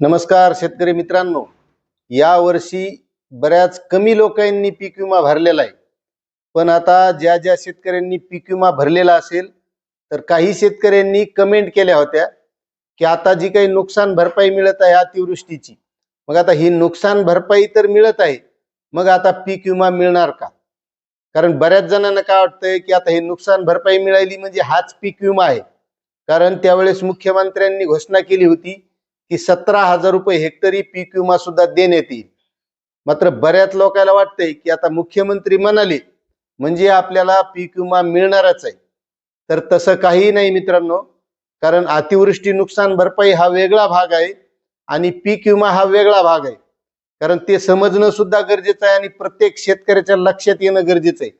नमस्कार शेतकरी मित्रांनो. या वर्षी बऱ्याच कमी लोकांनी पीक विमा भरलेला आहे. पण आता ज्या ज्या शेतकऱ्यांनी पीक विमा भरलेला असेल तर काही शेतकऱ्यांनी कमेंट केल्या होत्या की आता जी काही नुकसान भरपाई मिळत आहे अतिवृष्टीची मग आता ही नुकसान भरपाई तर मिळत आहे मग आता पीक विमा मिळणार का? कारण बऱ्याच जणांना काय वाटतंय की आता हे नुकसान भरपाई मिळाली म्हणजे हाच पीक विमा आहे. कारण त्यावेळेस मुख्यमंत्र्यांनी घोषणा केली होती की सतरा हजार रुपये हेक्टरी पीक विमा सुद्धा देण्यात येईल. मात्र बऱ्याच लोकांना वाटतंय की आता मुख्यमंत्री म्हणाले म्हणजे आपल्याला पीक विमा मिळणारच आहे. तर तसं काही नाही मित्रांनो कारण अतिवृष्टी नुकसान भरपाई हा वेगळा भाग आहे आणि पीक विमा हा वेगळा भाग आहे. कारण ते समजणं सुद्धा गरजेचं आहे आणि प्रत्येक शेतकऱ्याच्या लक्षात येणं गरजेचं आहे.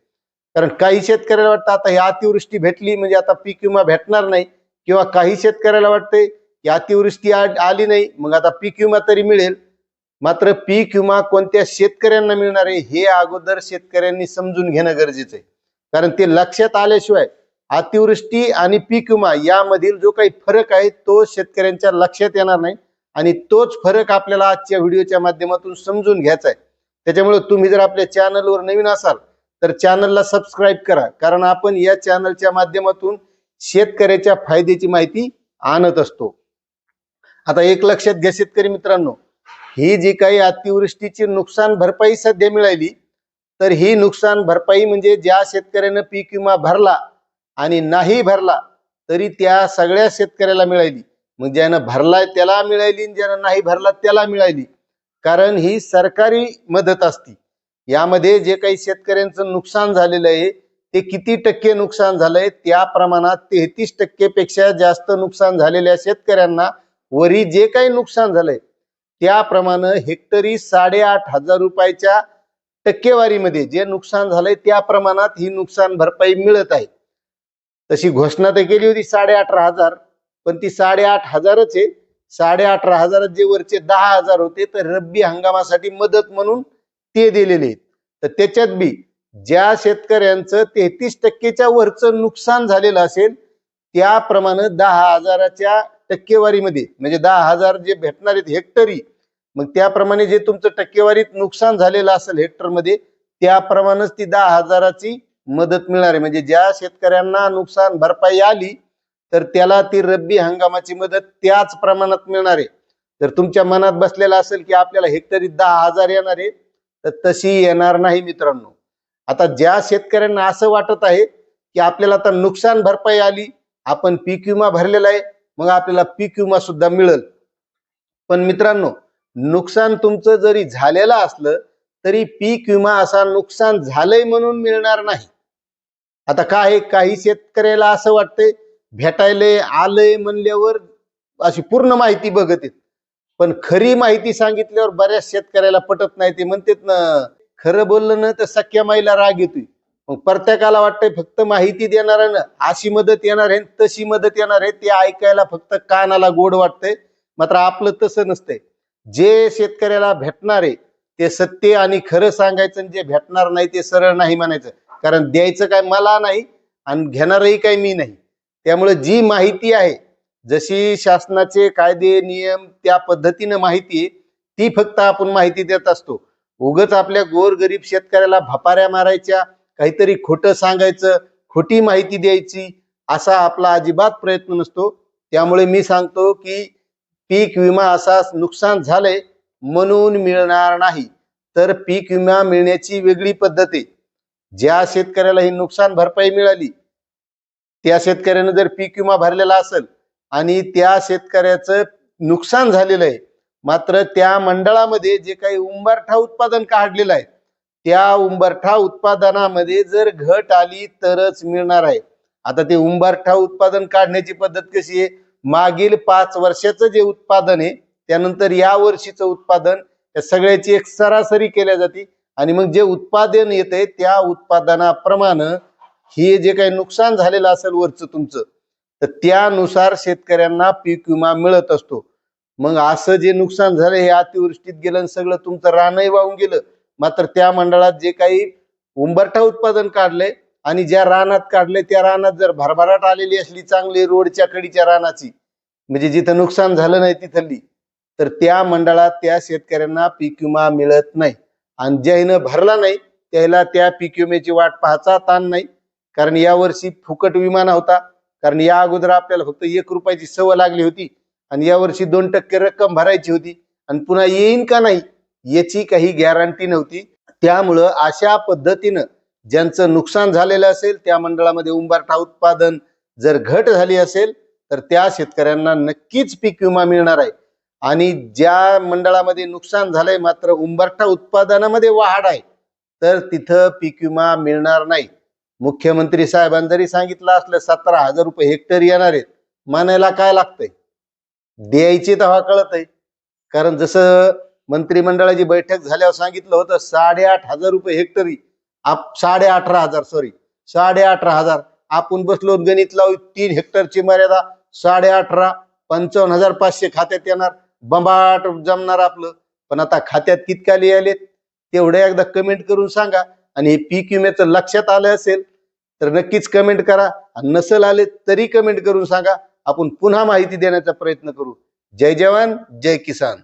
कारण काही शेतकऱ्याला वाटतं आता ही अतिवृष्टी भेटली म्हणजे आता पीक विमा भेटणार नाही. किंवा काही शेतकऱ्याला वाटतंय की अतिवृष्टी आली नाही. मग आता पीक विमा तरी मिळेल. मात्र पीक विमा कोणत्या शेतकऱ्यांना मिळणार आहे हे अगोदर शेतकऱ्यांनी समजून घेणं गरजेचं आहे. कारण ते लक्षात आल्याशिवाय अतिवृष्टी आणि पीक विमा यामधील जो काही फरक आहे तो शेतकऱ्यांच्या लक्षात येणार नाही. आणि तोच फरक आपल्याला आजच्या व्हिडिओच्या माध्यमातून समजून घ्यायचा आहे. त्याच्यामुळे तुम्ही जर आपल्या चॅनलवर नवीन असाल तर चॅनलला सबस्क्राईब करा. कारण आपण या चॅनलच्या माध्यमातून शेतकऱ्याच्या फायद्याची माहिती आणत असतो. आता एक लक्षात घ्या शेतकरी मित्रांनो. ही जी काही अतिवृष्टीची नुकसान भरपाई सध्या मिळाली तर ही नुकसान भरपाई म्हणजे ज्या शेतकऱ्यानं पीक विमा भरला आणि नाही भरला तरी त्या सगळ्या शेतकऱ्याला मिळाली. मग ज्यानं भरलाय त्याला मिळाली आणि ज्यानं नाही भरला त्याला मिळाली. कारण ही सरकारी मदत असती. यामध्ये जे काही शेतकऱ्यांचं नुकसान झालेलं आहे ते किती टक्के नुकसान झालंय त्या प्रमाणात तेहतीस टक्केपेक्षा जास्त नुकसान झालेल्या शेतकऱ्यांना वरी जे काही नुकसान झालंय त्याप्रमाणे हेक्टरी साडेआठ हजार रुपयाच्या टक्केवारीमध्ये जे नुकसान झालंय त्या प्रमाणात ही नुकसान भरपाई मिळत आहे. तशी घोषणा तर केली होती साडे अठरा हजार पण ती साडेआठ हजारच आहे. साडे अठरा हजारात जे वरचे दहा हजार होते तर रब्बी हंगामासाठी मदत म्हणून ते दिलेले आहेत. तर त्याच्यात बी ज्या शेतकऱ्यांचं तेहतीस टक्केच्या वरचं नुकसान झालेलं असेल त्याप्रमाणे दहा हजाराच्या टक्केवारीमध्ये म्हणजे दहा हजार जे भेटणार आहेत हेक्टरी मग त्याप्रमाणे जे तुमचं टक्केवारीत नुकसान झालेलं असेल हेक्टरमध्ये त्याप्रमाणेच ती दहा हजाराची मदत मिळणार आहे. म्हणजे ज्या शेतकऱ्यांना नुकसान भरपाई आली तर त्याला ती रब्बी हंगामाची मदत त्याच प्रमाणात मिळणार आहे. जर तुमच्या मनात बसलेला असेल की आपल्याला हेक्टरी दहा हजार येणार आहे तर तशी येणार नाही मित्रांनो. आता ज्या शेतकऱ्यांना असं वाटत आहे की आपल्याला आता नुकसान भरपाई आली आपण पीक विमा भरलेला आहे मग आपल्याला पीक विमा सुद्धा मिळेल. पण मित्रांनो नुकसान तुमचं जरी झालेलं असलं तरी पीक विमा असा नुकसान झालंय म्हणून मिळणार नाही. आता काय आहे, काही शेतकऱ्याला असं वाटतंय भेटायलंय आलंय म्हणल्यावर अशी पूर्ण माहिती बघत आहेत. पण खरी माहिती सांगितल्यावर बऱ्याच शेतकऱ्याला पटत नाही ते म्हणतात ना खरं बोललं ना तर सख्या माईला राग येतोय. मग प्रत्येकाला वाटतंय फक्त माहिती देणार आहे ना अशी मदत येणार आहे तशी मदत येणार आहे ते ऐकायला फक्त कानाला गोड वाटतंय. मात्र आपलं तसं नसतंय. जे शेतकऱ्याला भेटणार आहे ते सत्य आणि खरं सांगायचं आणि जे भेटणार नाही ते सरळ नाही म्हणायचं. कारण द्यायचं काय मला नाही आणि घेणारही काय मी नाही. त्यामुळे जी माहिती आहे जशी शासनाचे कायदे नियम त्या पद्धतीनं माहिती आहे ती फक्त आपण माहिती देत असतो. उगच आपल्या गोरगरीब शेतकऱ्याला भपाऱ्या मारायच्या काहीतरी खोटं सांगायचं खोटी माहिती द्यायची असा आपला अजिबात प्रयत्न नसतो. त्यामुळे मी सांगतो की पीक विमा असा नुकसान झालंय म्हणून मिळणार नाही. तर पीक विमा मिळण्याची वेगळी पद्धत आहे. ज्या शेतकऱ्याला ही नुकसान भरपाई मिळाली त्या शेतकऱ्यानं जर पीक विमा भरलेला असेल आणि त्या शेतकऱ्याचं नुकसान झालेलं आहे मात्र त्या मंडळामध्ये जे काही उंबरठा उत्पादन काढलेलं आहे त्या उंबरठा उत्पादनामध्ये जर घट आली तरच मिळणार आहे. आता ते उंबरठा उत्पादन काढण्याची पद्धत कशी आहे? मागील पाच वर्षाचं जे उत्पादन आहे त्यानंतर या वर्षीचं उत्पादन या सगळ्याची एक सरासरी केल्या जाते. आणि मग जे उत्पादन येतंय त्या उत्पादनाप्रमाणे हे जे काही नुकसान झालेलं असेल वरचं तुमचं तर त्यानुसार शेतकऱ्यांना पीक विमा मिळत असतो. मग असं जे नुकसान झालं हे अतिवृष्टीत गेलं सगळं तुमचं रानही वाहून गेलं. मात्र त्या मंडळात जे काही उंबरठा उत्पादन काढले आणि ज्या रानात काढले त्या रानात जर भरभराट आलेली असली चांगली रोडच्या कडीच्या रानाची म्हणजे जिथं नुकसान झालं नाही तिथली तर त्या मंडळात त्या शेतकऱ्यांना पीक विमा मिळत नाही. आणि ज्यानं भरला नाही त्याला त्या पीक विम्याची वाट पाहायचा ताण नाही कारण यावर्षी फुकट विमा नव्हता कारण या अगोदर आपल्याला फक्त एक रुपयाची सवय लागली होती आणि यावर्षी दोन टक्के रक्कम भरायची होती. आणि पुन्हा येईन का नाही याची काही गॅरंटी नव्हती. त्यामुळं अशा पद्धतीनं ज्यांचं नुकसान झालेलं असेल त्या मंडळामध्ये उंबरठा उत्पादन जर घट झाली असेल तर त्या शेतकऱ्यांना नक्कीच पीक विमा मिळणार आहे. आणि ज्या मंडळामध्ये नुकसान झालंय मात्र उंबरठा उत्पादनामध्ये वाढ आहे तर तिथं पीक विमा मिळणार नाही. मुख्यमंत्री साहेबांनी जरी सांगितलं असलं सतरा हजार रुपये हेक्टर येणार आहेत. मानायला काय लागतंय? द्यायची तेव्हा कळत आहे कारण जसं मंत्रिमंडळाची बैठक झाल्यावर सांगितलं होतं साडेआठ हजार रुपये हेक्टरी आप साडे अठरा हजार सॉरी साडे अठरा हजार. आपण बसलो गणित लावू तीन हेक्टरची मर्यादा साडे अठरा पंचावन्न हजार पाचशे खात्यात येणार. बंबाट जमणार आपलं. पण आता खात्यात कितका लिहायलेत तेवढे एकदा कमेंट करून सांगा. आणि हे पीक विम्याचं लक्षात आलं असेल तर नक्कीच कमेंट करा. आणि नसेल आले तरी कमेंट करून सांगा. आपण पुन्हा माहिती देण्याचा प्रयत्न करू. जय जवान जय किसान.